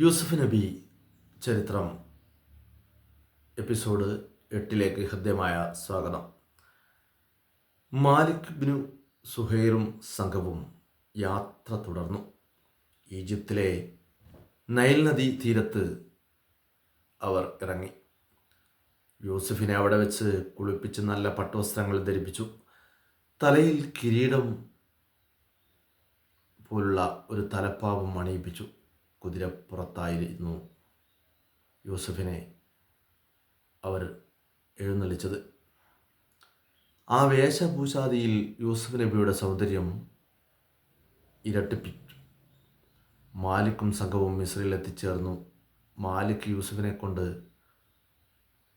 യൂസുഫ് നബി ചരിത്രം എപ്പിസോഡ് എട്ടിലേക്ക് ഹൃദ്യമായ സ്വാഗതം. മാലിക് ബിനു സുഹൈറും സംഘവും യാത്ര തുടർന്നു. ഈജിപ്തിലെ നൈൽ നദി തീരത്ത് അവർ ഇറങ്ങി. യൂസുഫിനെ അവിടെ വെച്ച് കുളിപ്പിച്ച് നല്ല പട്ടുവസ്ത്രങ്ങൾ ധരിപ്പിച്ചു. തലയിൽ കിരീടം പോലുള്ള ഒരു തലപ്പാവും അണിയിപ്പിച്ചു. കുതിരപ്പുറത്തായിരുന്നു യൂസഫിനെ അവർ എഴുന്നള്ളിച്ചത്. ആ വേഷഭൂഷാദിയിൽ യൂസഫ് നബിയുടെ സൗന്ദര്യം ഇരട്ടിപ്പിച്ചു. മാലിക്കും സംഘവും മിസ്രയിൽ എത്തിച്ചേർന്നു. മാലിക് യൂസുഫിനെ കൊണ്ട്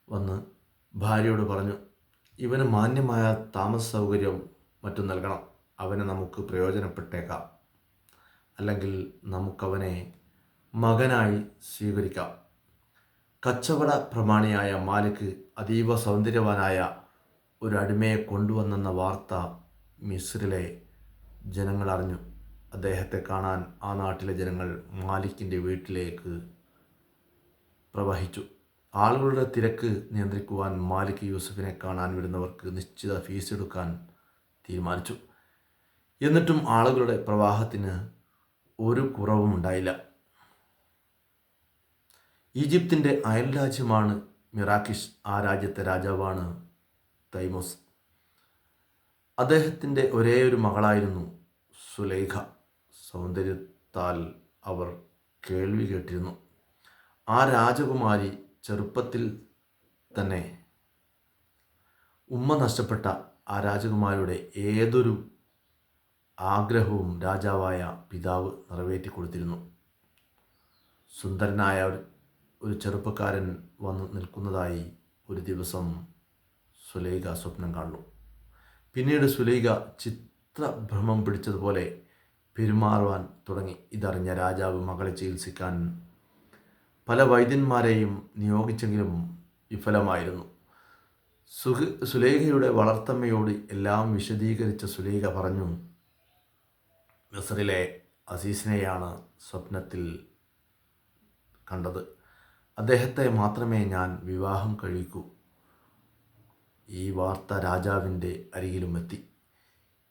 വന്ന് ഭാര്യയോട് പറഞ്ഞു ഇവന് മാന്യമായ താമസ സൗകര്യം മറ്റും നൽകണം. അവനെ നമുക്ക് പ്രയോജനപ്പെട്ടേക്കാം. അല്ലെങ്കിൽ നമുക്കവനെ മകനായി സ്വീകരിക്കാം. കച്ചവട പ്രമാണിയായ മാലിക് അതീവ സൗന്ദര്യവാനായ ഒരു അടിമയെ കൊണ്ടുവന്നെന്ന വാർത്ത മിസ്രിലെ ജനങ്ങൾ അറിഞ്ഞു. അദ്ദേഹത്തെ കാണാൻ ആ നാട്ടിലെ ജനങ്ങൾ മാലിക്കിന്റെ വീട്ടിലേക്ക് പ്രവഹിച്ചു. ആളുകളുടെ തിരക്ക് നിയന്ത്രിക്കുവാൻ മാലിക് യൂസഫിനെ കാണാൻ വരുന്നവർക്ക് നിശ്ചിത ഫീസ് എടുക്കാൻ തീരുമാനിച്ചു. എന്നിട്ടും ആളുകളുടെ പ്രവാഹത്തിന് ഒരു കുറവും ഉണ്ടായില്ല ഈജിപ്തിന്റെ അയൽരാജ്യമാണ് മിറാക്കിഷ് ആ രാജ്യത്തെ രാജാവാണ് തൈമോസ്. അദ്ദേഹത്തിന്റെ ഒരേ ഒരു മകളായിരുന്നു സുലൈഖ. സൗന്ദര്യത്താൽ അവർ കേൾവി കേട്ടിരുന്നു. ആ രാജകുമാരി ചെറുപ്പത്തിൽ തന്നെ ഉമ്മ നഷ്ടപ്പെട്ട ആ രാജകുമാരിയുടെ ഏതൊരു ആഗ്രഹവും രാജാവായ പിതാവ് നിറവേറ്റി കൊടുത്തിരുന്നു സുന്ദരനായ ഒരു ചെറുപ്പക്കാരൻ വന്ന് നിൽക്കുന്നതായി ഒരു ദിവസം സുലൈഖ സ്വപ്നം കാണുന്നു. പിന്നീട് സുലൈഖ ചിത്രഭ്രമം പിടിച്ചതുപോലെ പെരുമാറുവാൻ തുടങ്ങി. ഇതറിഞ്ഞ രാജാവ് മകളെ ചികിത്സിക്കാൻ പല വൈദ്യന്മാരെയും നിയോഗിച്ചെങ്കിലും വിഫലമായിരുന്നു. സുഖ സുലേഖയുടെ വളർത്തമ്മയോട് എല്ലാം വിശദീകരിച്ച സുലേഖ പറഞ്ഞു മിസറിലെ അസീസിനെയാണ് സ്വപ്നത്തിൽ കണ്ടത്. അദ്ദേഹത്തെ മാത്രമേ ഞാൻ വിവാഹം കഴിക്കൂ. ഈ വാർത്ത രാജാവിന്റെ അരികിലുമെത്തി.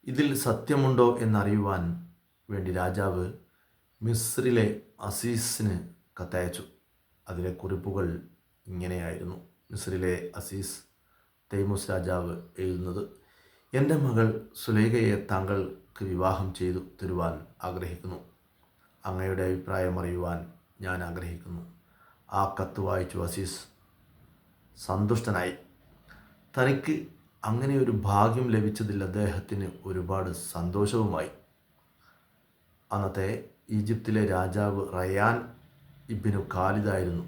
ഇതിൽ സത്യമുണ്ടോ എന്നറിയുവാൻ വേണ്ടി രാജാവ് മിസ്രിലെ അസീസിന് കത്തയച്ചു. അതിലെ കുറിപ്പുകൾ ഇങ്ങനെയായിരുന്നു. മിസ്രിലെ അസീസ് തൈമൂസ് രാജാവ് എഴുതുന്നത് എന്റെ മകൾ സുലേഖയെ താങ്കൾക്ക് വിവാഹം ചെയ്തു തരുവാൻ ആഗ്രഹിക്കുന്നു. അങ്ങയുടെ അഭിപ്രായം അറിയുവാൻ ഞാൻ ആഗ്രഹിക്കുന്നു. ആ കത്ത് വായിച്ചു അസീസ് സന്തുഷ്ടനായി. തനിക്ക് അങ്ങനെ ഒരു ഭാഗ്യം ലഭിച്ചതിൽ അദ്ദേഹത്തിന് ഒരുപാട് സന്തോഷവുമായി. അന്നത്തെ ഈജിപ്തിലെ രാജാവ് റയാൻ ഇബിനു ഖാലിദായിരുന്നു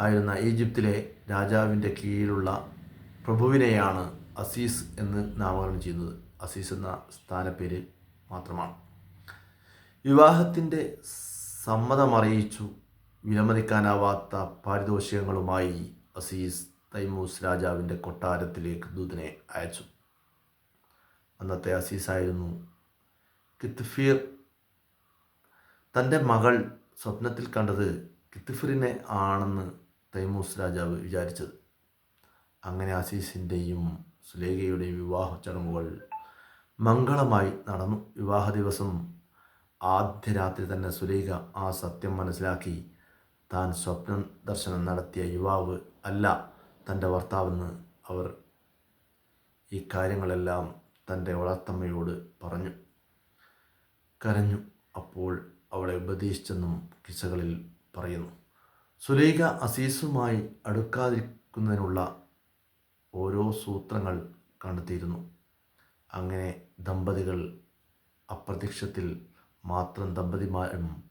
ആയിരുന്ന. ഈജിപ്തിലെ രാജാവിന്റെ കീഴിലുള്ള പ്രഭുവിനെയാണ് അസീസ് എന്ന് നാമകരണം ചെയ്യുന്നത്. അസീസ് എന്ന സ്ഥാനപ്പേര് മാത്രമാണ്. വിവാഹത്തിന്റെ സമ്മതമറിയിച്ചു വിലമതിക്കാനാവാത്ത പാരിതോഷികങ്ങളുമായി അസീസ് തൈമൂസ് രാജാവിന്റെ കൊട്ടാരത്തിലേക്ക് ദൂതനെ അയച്ചു. അന്നത്തെ അസീസായിരുന്നു കിത്ഫീർ. തന്റെ മകൾ സ്വപ്നത്തിൽ കണ്ടത് കിത്ഫിറിനെ ആണെന്ന് തൈമൂസ് രാജാവ് വിചാരിച്ചത്. അങ്ങനെ അസീസിന്റെയും സുലേഖയുടെയും വിവാഹ ചടങ്ങുകൾ മംഗളമായി നടന്നു. വിവാഹ ദിവസം ആദ്യ രാത്രി തന്നെ സുലേഖ ആ സത്യം മനസ്സിലാക്കി താൻ സ്വപ്ന ദർശനം നടത്തിയ യുവാവ് അല്ല തന്റെ ഭർത്താവെന്ന് അവർ ഈ കാര്യങ്ങളെല്ലാം തന്റെ വളർത്തമ്മയോട് പറഞ്ഞു. കരഞ്ഞു. അപ്പോൾ അവളെ ഉപദേശിച്ചെന്നും കിസകളിൽ പറയുന്നു. സുലൈഖ അസീസുമായി അടുക്കാതിരിക്കുന്നതിനുള്ള ഓരോ സൂത്രങ്ങൾ കണ്ടെത്തിയിരുന്നു. അങ്ങനെ ദമ്പതികൾ അപ്രത്യക്ഷത്തിൽ മാത്രം ദമ്പതിമാരും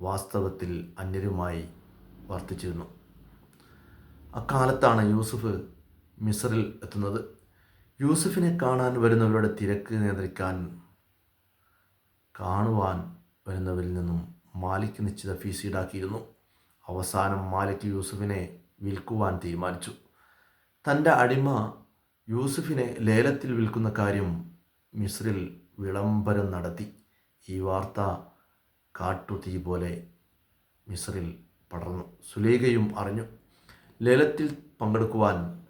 വാസ്തവത്തിൽ അന്യരുമായി വർത്തിച്ചിരുന്നു. അക്കാലത്താണ് യൂസുഫ് മിസറിൽ എത്തുന്നത്. യൂസുഫിനെ കാണാൻ വരുന്നവരുടെ തിരക്ക് നിയന്ത്രിക്കാൻ കാണുവാൻ വരുന്നവരിൽ നിന്നും മാലിക് നിശ്ചിത ഫീസ് ഈടാക്കിയിരുന്നു. അവസാനം മാലിക് യൂസുഫിനെ വിൽക്കുവാൻ തീരുമാനിച്ചു. തന്റെ അടിമ യൂസുഫിനെ ലേലത്തിൽ വിൽക്കുന്ന കാര്യം മിസ്രിൽ വിളംബരം നടത്തി. ഈ വാർത്ത കാട്ടുതീ പോലെ മിസറിൽ പടർന്നു. സുലേഖയും അറിഞ്ഞു. ലേലത്തിൽ പങ്കെടുക്കുവാൻ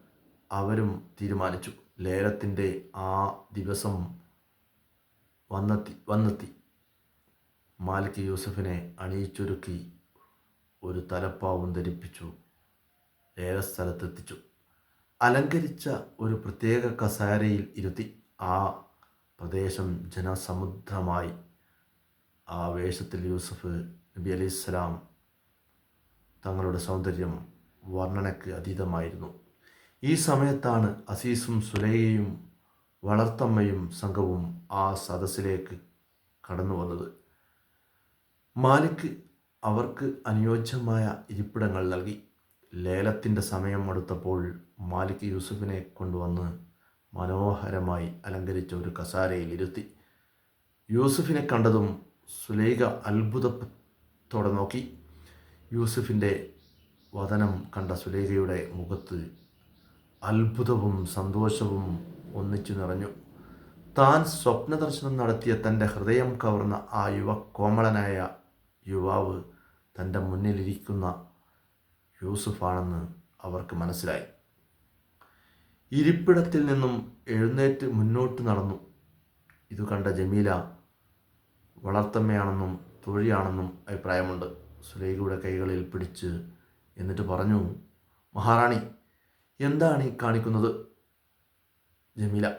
അവരും തീരുമാനിച്ചു. ലേലത്തിന്റെ ആ ദിവസം വന്നെത്തി വന്നെത്തി. മാലിക് യൂസഫിനെ അണിയിച്ചൊരുക്കി ഒരു തലപ്പാവും ധരിപ്പിച്ചു. ലേലസ്ഥലത്തെത്തിച്ചു. അലങ്കരിച്ച ഒരു പ്രത്യേക കസാരയിൽ ഇരുത്തി. ആ പ്രദേശം ജനസമുദ്രമായി. ആ വേഷത്തിൽ യൂസഫ് നബി അലി ഇസ്ലാം തങ്ങളുടെ സൗന്ദര്യം വർണനയ്ക്ക് അതീതമായിരുന്നു. ഈ സമയത്താണ് അസീസും സുലൈയയും വളർത്തമ്മയും സംഘവും ആ സദസ്സിലേക്ക് കടന്നു വന്നത്. മാലിക് അവർക്ക് അനുയോജ്യമായ ഇരിപ്പിടങ്ങൾ നൽകി. ലേലത്തിന്റെ സമയം അടുത്തപ്പോൾ മാലിക് യൂസുഫിനെ കൊണ്ടുവന്ന് മനോഹരമായി അലങ്കരിച്ച ഒരു കസാരയിൽ ഇരുത്തി. യൂസുഫിനെ കണ്ടതും സുലൈഖ അത്ഭുതത്തോടെ നോക്കി. യൂസുഫിന്റെ വതനം കണ്ട സുലൈഖയുടെ മുഖത്ത് അത്ഭുതവും സന്തോഷവും ഒന്നിച്ചു നിറഞ്ഞു. താൻ സ്വപ്നദർശനം നടത്തിയ തന്റെ ഹൃദയം കവർന്ന ആ യുവ കോമളനായ യുവാവ് തന്റെ മുന്നിലിരിക്കുന്ന യൂസുഫാണെന്ന് അവർക്ക് മനസ്സിലായി. ഇരിപ്പിടത്തിൽ നിന്നും എഴുന്നേറ്റ് മുന്നോട്ട് നടന്നു. ഇത് കണ്ട ജമീല വളർത്തമ്മയാണെന്നും തൊഴിയാണെന്നും അഭിപ്രായമുണ്ട്. സുലൈഖയുടെ കൈകളിൽ പിടിച്ച് എന്നിട്ട് പറഞ്ഞു മഹാറാണി എന്താണ് ഈ കാണിക്കുന്നത്? ജമീല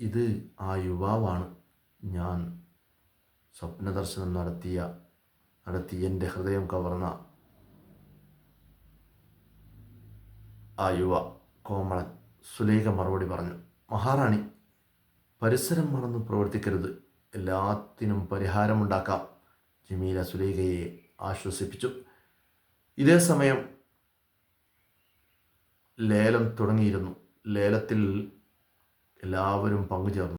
ഇത് ആ യുവാവാണ്. ഞാൻ സ്വപ്നദർശനം നടത്തിയ നടത്തി എന്റെ ഹൃദയം കവർന്ന ആ യുവ കോമളൻ. സുലേഖ മറുപടി പറഞ്ഞു മഹാറാണി പരിസരം മറന്ന് പ്രവർത്തിക്കരുത്. എല്ലാത്തിനും പരിഹാരമുണ്ടാക്കാം. ജമീല സുലേഖയെ ആശ്വസിപ്പിച്ചു. ഇതേ സമയം ലേലം തുടങ്ങിയിരുന്നു. ലേലത്തിൽ എല്ലാവരും പങ്കുചേർന്നു.